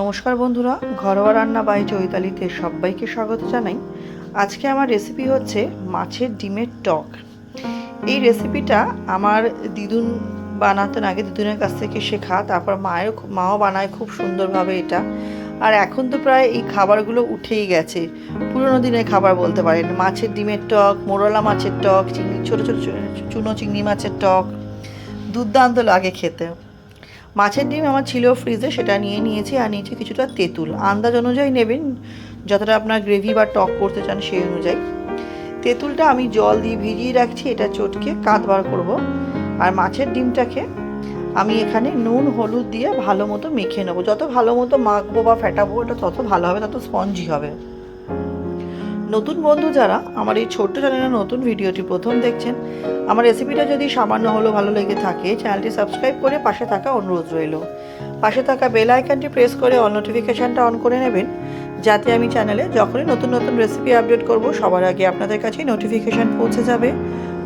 নমস্কার বন্ধুরা, ঘরোয়া রান্না বাই চৈতালিতে সবাইকে স্বাগত জানাই। আজকে আমার রেসিপি হচ্ছে মাছের ডিমের টক। এই রেসিপিটা আমার দিদুন বানাতেন আগে, দিদুনের কাছ থেকে শেখা, তারপর মায়ের মাও বানায় খুব সুন্দরভাবে এটা। আর এখন তো প্রায় এই খাবারগুলো উঠেই গেছে। পুরোনো দিনের খাবার বলতে পারেন, মাছের ডিমের টক, মোরলা মাছের টক, চিংড়ি ছোটো ছোটো চুনো চিংড়ি মাছের টক, দুর্দান্ত লাগে খেতে। মাছের ডিম আমার ছিল ফ্রিজে, সেটা নিয়ে নিয়েছি আর নিয়েছি কিছুটা তেঁতুল। আন্দাজ অনুযায়ী নেবেন, যতটা আপনার গ্রেভি বা টক করতে চান সেই অনুযায়ী। তেঁতুলটা আমি জল দিয়ে ভিজিয়ে রাখছি, এটা চটকে কাত বার করব। আর মাছের ডিমটাকে আমি এখানে নুন, হলুদ দিয়ে ভালো মতো মেখে নেব। যত ভালো মতো মাখবো বা ফেটাবো, এটা তত ভালো হবে, তত স্পঞ্জি হবে। নতুন বন্ধু যারা, আমার এই ছোট্ট চ্যানেলে নতুন ভিডিওটি প্রথম দেখছেন, আমার রেসিপিটা যদি সামান্য হলেও ভালো লেগে থাকে, চ্যানেলটি সাবস্ক্রাইব করে পাশে থাকা অনুরোধ রইল। পাশে থাকা বেল আইকনটি প্রেস করে অল নোটিফিকেশানটা অন করে নেবেন, যাতে আমি চ্যানেলে যখনই নতুন নতুন রেসিপি আপডেট করব, সবার আগে আপনাদের কাছেই নোটিফিকেশান পৌঁছে যাবে।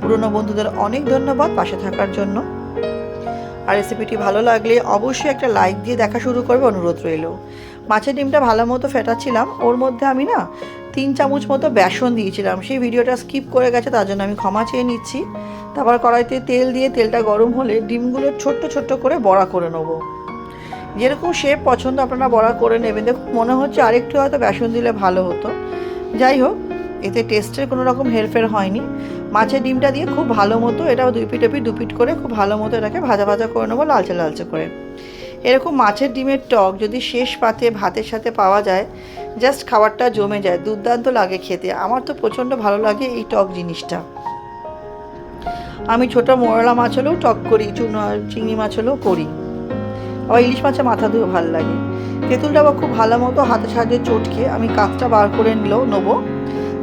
পুরনো বন্ধুদের অনেক ধন্যবাদ পাশে থাকার জন্য। আর রেসিপিটি ভালো লাগলে অবশ্যই একটা লাইক দিয়ে দেখা শুরু করবে, অনুরোধ রইল। মাছের ডিমটা ভালো মতো ফেটাচ্ছিলাম, ওর মধ্যে আমি না তিন চামচ মতো বেসন দিয়েছিলাম। সেই ভিডিওটা স্কিপ করে গেছে, তার জন্য আমি ক্ষমা চেয়ে নিচ্ছি। তারপর কড়াইতে তেল দিয়ে তেলটা গরম হলে ডিমগুলো ছোট্ট ছোট্ট করে বড়া করে নেব। যেরকম শেপ পছন্দ আপনারা বড়া করে নেবেন। দেখুন, মনে হচ্ছে আরেকটু হয়তো বেসন দিলে ভালো হতো। যাই হোক, এতে টেস্টের কোনো রকম হেরফের হয়নি। মাছের ডিমটা দিয়ে খুব ভালো মতো এটা দুই পিট দু পিট করে খুব ভালো মতো এটাকে ভাজা ভাজা করে নেব, লালচে লালচে করে। এরকম মাছের ডিমের টক যদি শেষ পাতে ভাতের সাথে পাওয়া যায়, জাস্ট খাবারটা জমে যায়, দুর্দান্ত লাগে খেতে। আমার তো প্রচণ্ড ভালো লাগে এই টক জিনিসটা। আমি ছোটো মোরলা মাছ হলেও টক করি, চুনো চিংড়ি মাছ হলেও করি। আবার ইলিশ মাছের মাথা ধুয়ে ভালো লাগে। তেঁতুলটা আবার খুব ভালো মতো হাতে সাহায্যে চটকে আমি কাঁচটা বার করে নিলেও নেব।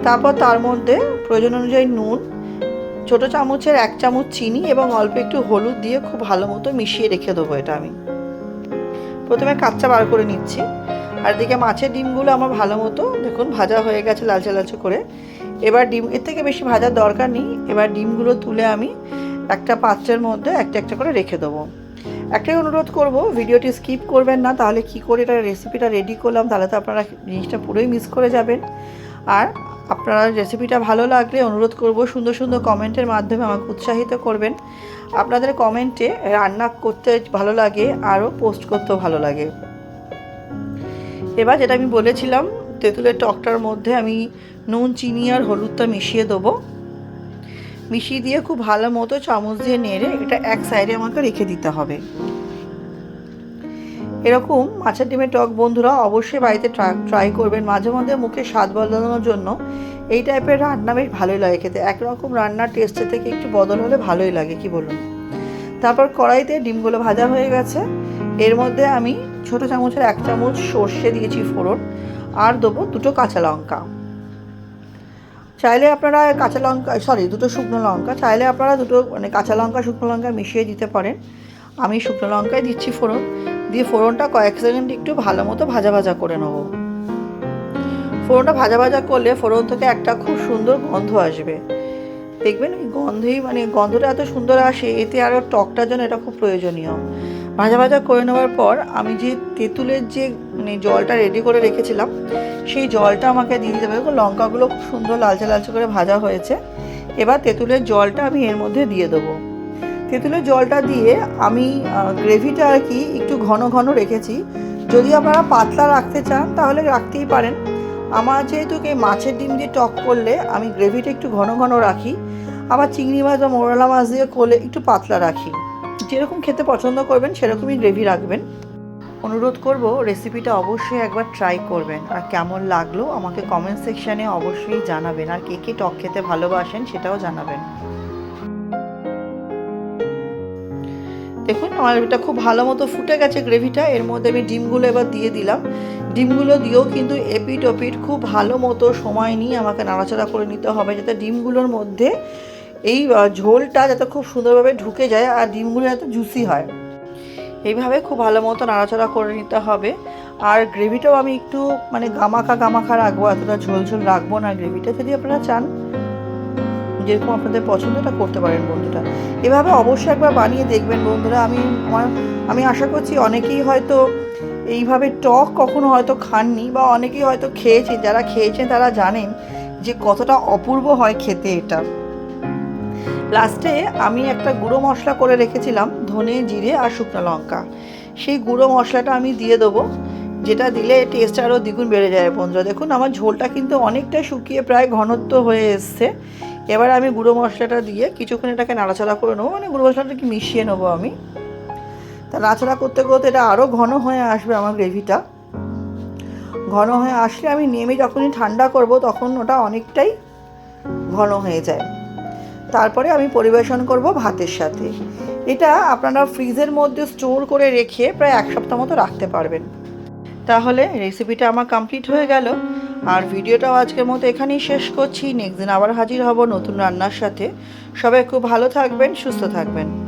তারপর তার মধ্যে প্রয়োজন অনুযায়ী নুন, ছোটো চামচের এক চামচ চিনি এবং অল্প একটু হলুদ দিয়ে খুব ভালো মতো মিশিয়ে রেখে দেবো এটা আমি। প্রথমে কাঁচা বার করে নিচ্ছি। আর এদিকে মাছের ডিমগুলো আমার ভালো মতো, দেখুন, ভাজা হয়ে গেছে লালচে লালচে করে। এবার ডিম, এর থেকে বেশি ভাজার দরকার নেই। এবার ডিমগুলো তুলে আমি একটা পাত্রের মধ্যে একটা একটা করে রেখে দেবো। একটাই অনুরোধ করব, ভিডিওটি স্কিপ করবেন না, তাহলে কি করে এটা রেসিপিটা রেডি করলাম, তাহলে তো আপনারা জিনিসটা পুরোই মিস করে যাবেন। আর আপনারা রেসিপিটা ভালো লাগলে অনুরোধ করব সুন্দর সুন্দর কমেন্টের মাধ্যমে আমাকে উৎসাহিত করবেন। আপনাদের কমেন্টে রান্না করতে ভালো লাগে, আরও পোস্ট করতেও ভালো লাগে। এবার যেটা আমি বলেছিলাম, তেঁতুলের টকটার মধ্যে আমি নুন, চিনি আর হলুদটা মিশিয়ে দেবো। মিশিয়ে দিয়ে খুব ভালো মতো চামচ দিয়ে নেড়ে এটা এক সাইডে আমাকে রেখে দিতে হবে। এরকম মাছের ডিমের টক বন্ধুরা অবশ্যই বাড়িতে ট্রাই করবেন। মাঝে মধ্যে মুখে স্বাদ বদলানোর জন্য এই টাইপের রান্না বেশ ভালোই লাগে খেতে। একরকম রান্নার টেস্টের থেকে একটু বদল হলে ভালোই লাগে, কি বলুন? তারপর কড়াইতে ডিমগুলো ভাজা হয়ে গেছে। এর মধ্যে আমি ছোট চামচের এক চামচ সর্ষে দিয়েছি ফোড়ন আর দেবো দুটো কাঁচা লঙ্কা। চাইলে আপনারা কাঁচা লঙ্কা সরি দুটো শুকনো লঙ্কা। চাইলে আপনারা দুটো মানে কাঁচা লঙ্কা, শুকনো লঙ্কা মিশিয়ে দিতে পারেন। আমি শুকনো লঙ্কাই দিচ্ছি ফোড়ন। দিয়ে ফোড়নটা কয়েক সেকেন্ড একটু ভালো মতো ভাজা ভাজা করে নেব। ফোড়নটা ভাজা ভাজা করলে ফোড়ন থেকে একটা খুব সুন্দর গন্ধ আসবে। দেখবেন গন্ধেই মানে গন্ধটা এত সুন্দর আসে, এতে আরও টকটার জন্য এটা খুব প্রয়োজনীয়। ভাজা ভাজা করে নেওয়ার পর আমি যে তেঁতুলের যে মানে জলটা রেডি করে রেখেছিলাম, সেই জলটা আমাকে দিয়ে দিতে হবে। লঙ্কাগুলো খুব সুন্দর লালচে লালচে করে ভাজা হয়েছে। এবার তেঁতুলের জলটা আমি এর মধ্যে দিয়ে দেবো। তেঁতুলের জলটা দিয়ে আমি গ্রেভিটা আর কি একটু ঘন ঘন রেখেছি। যদি আপনারা পাতলা রাখতে চান তাহলে রাখতেই পারেন। আমার যেহেতু এই মাছের ডিম দিয়ে টক করলে আমি গ্রেভিটা একটু ঘন ঘন রাখি। আবার চিংড়ি মাছ বা মোরলা মাছ দিয়ে করলে একটু পাতলা রাখি। যেরকম খেতে পছন্দ করবেন সেরকমই গ্রেভি রাখবেন। অনুরোধ করব রেসিপিটা অবশ্যই একবার ট্রাই করবেন। আর কেমন লাগল আমাকে কমেন্ট সেকশানে অবশ্যই জানাবেন। আর কে কে টক খেতে ভালোবাসেন সেটাও জানাবেন। দেখুন, আমার এটা খুব ভালো মতো ফুটে গেছে গ্রেভিটা। এর মধ্যে আমি ডিমগুলো এবার দিয়ে দিলাম। ডিমগুলো দিয়েও কিন্তু এপিট ওপিট খুব ভালো মতো সময় নিয়ে আমাকে নাড়াচাড়া করে নিতে হবে, যাতে ডিমগুলোর মধ্যে এই ঝোলটা যাতে খুব সুন্দরভাবে ঢুকে যায় আর ডিমগুলো যাতে জুসি হয়। এইভাবে খুব ভালো মতো নাড়াচাড়া করে নিতে হবে। আর গ্রেভিটাও আমি একটু মানে গামাখা গামাখা রাখব, এতটা ঝোল ঝোল রাখব না গ্রেভিটা যদি আপনারা চান। যেরকম আপনাদের পছন্দটা করতে পারেন বন্ধুরা। এভাবে অবশ্যই একবার বানিয়ে দেখবেন বন্ধুরা। আমি আমার, আমি আশা করছি অনেকেই হয়তো এইভাবে টক কখনো হয়তো খাননি বা অনেকেই হয়তো খেয়েছেন, যারা খেয়েছেন তারা জানেন যে কতটা অপূর্ব হয় খেতে এটা। লাস্টে আমি একটা গুঁড়ো মশলা করে রেখেছিলাম, ধনে, জিরে আর শুকনো লঙ্কা। সেই গুঁড়ো মশলাটা আমি দিয়ে দেবো, যেটা দিলে টেস্ট আরও দ্বিগুণ বেড়ে যায় বন্ধুরা। দেখুন, আমার ঝোলটা কিন্তু অনেকটা শুকিয়ে প্রায় ঘনত্ব হয়ে এসছে। এবার আমি গুঁড়ো মশলাটা দিয়ে কিছুক্ষণ এটাকে নাড়াচাড়া করে নেব। মানে গুঁড়ো মশলাটাকে মিশিয়ে নেব আমি। তা নাড়াচাড়া করতে করতে এটা আরও ঘন হয়ে আসবে আমার গ্রেভিটা। ঘন হয়ে আসলে আমি নেমে যখনই ঠান্ডা করব তখন ওটা অনেকটাই ঘন হয়ে যায়। তারপরে আমি পরিবেশন করব ভাতের সাথে। এটা আপনারা ফ্রিজের মধ্যে স্টোর করে রেখে প্রায় এক সপ্তাহ মতো রাখতে পারবেন। তাহলে রেসিপিটা আমার কমপ্লিট হয়ে গেল। আর ভিডিওটাও আজকের মতো এখানেই শেষ করছি। নেক্সট দিন আবার হাজির হব নতুন রান্নার সাথে। সবাই খুব ভালো থাকবেন, সুস্থ থাকবেন।